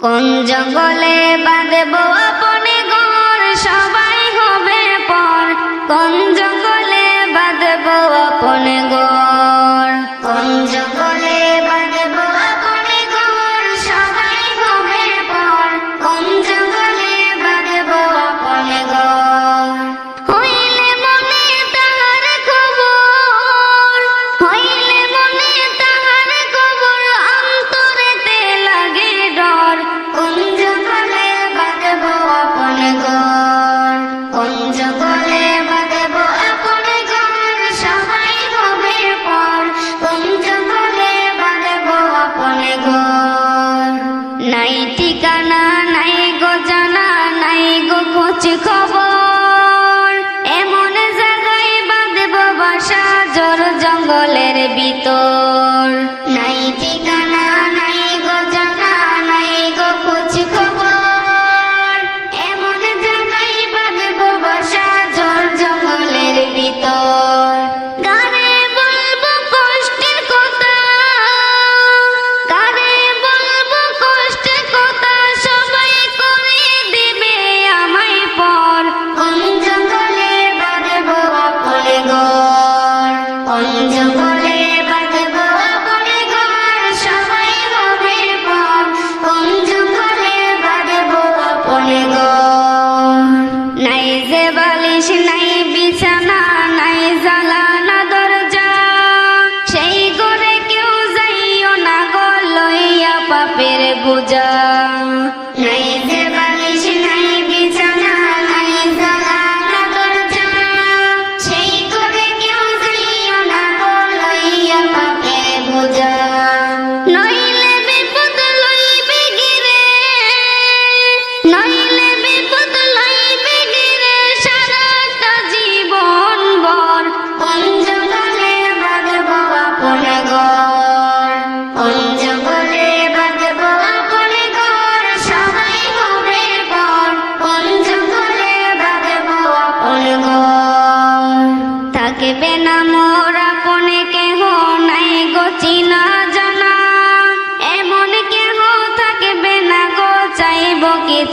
কোন জঙ্গলে বাঁধব আপনে গোর সবাই হবে পর। কোন জঙ্গলে বাঁধব আপনে গোর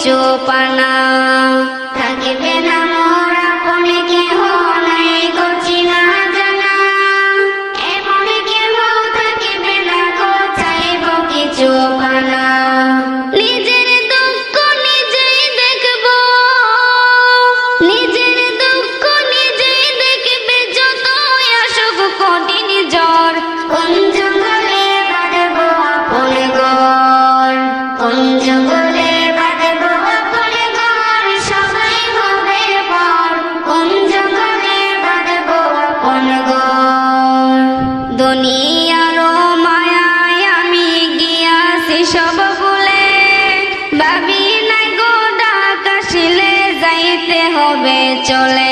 চোপানা chole.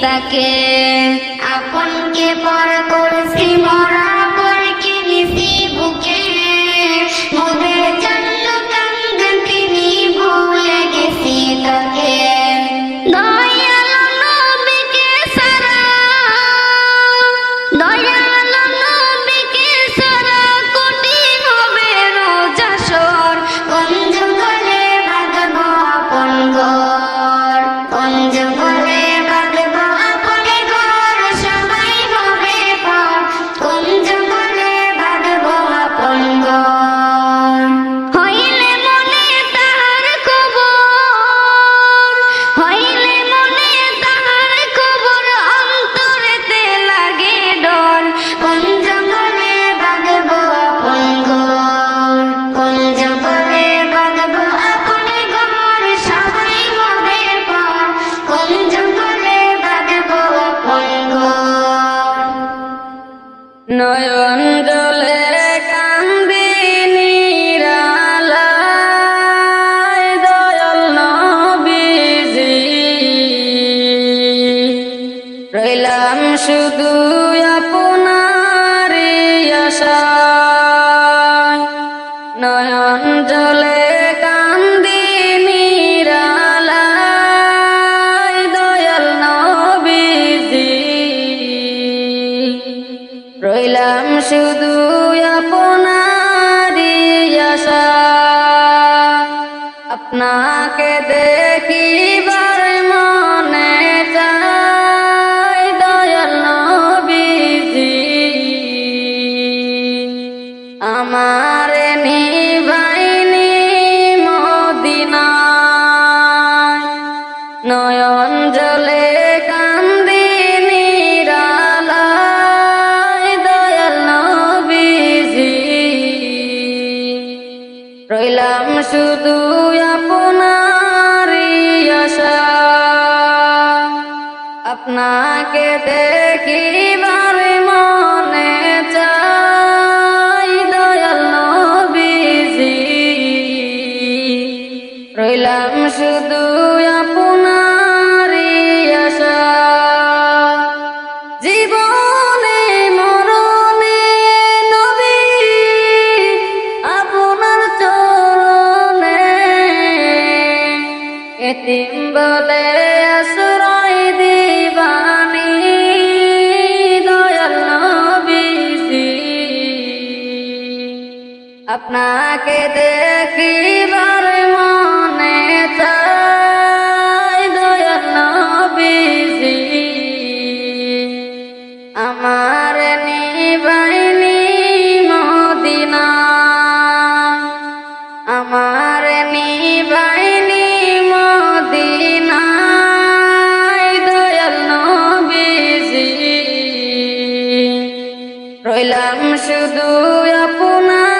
তাকে। আপনকে পর করছি মরা শুধু আপনার আশায় নয়ন জলে কান্দি নিরালায় দয়াল নবীজি। রইলাম শুধু আপনার আশা আপনাকে দেখিবার নয়ন জলে কান্দি নিরালায় দয়াল নবীজি। রইলাম শুধু আপনার আশা। আপনাকে দেখিবার আপনাকে দেখিবার মনে চাই দয়াল আমার নিবাইনি মদিনা। আমার নিবাইনি মদিনা। দয়াল নবীজি। রইলাম শুধু আপনার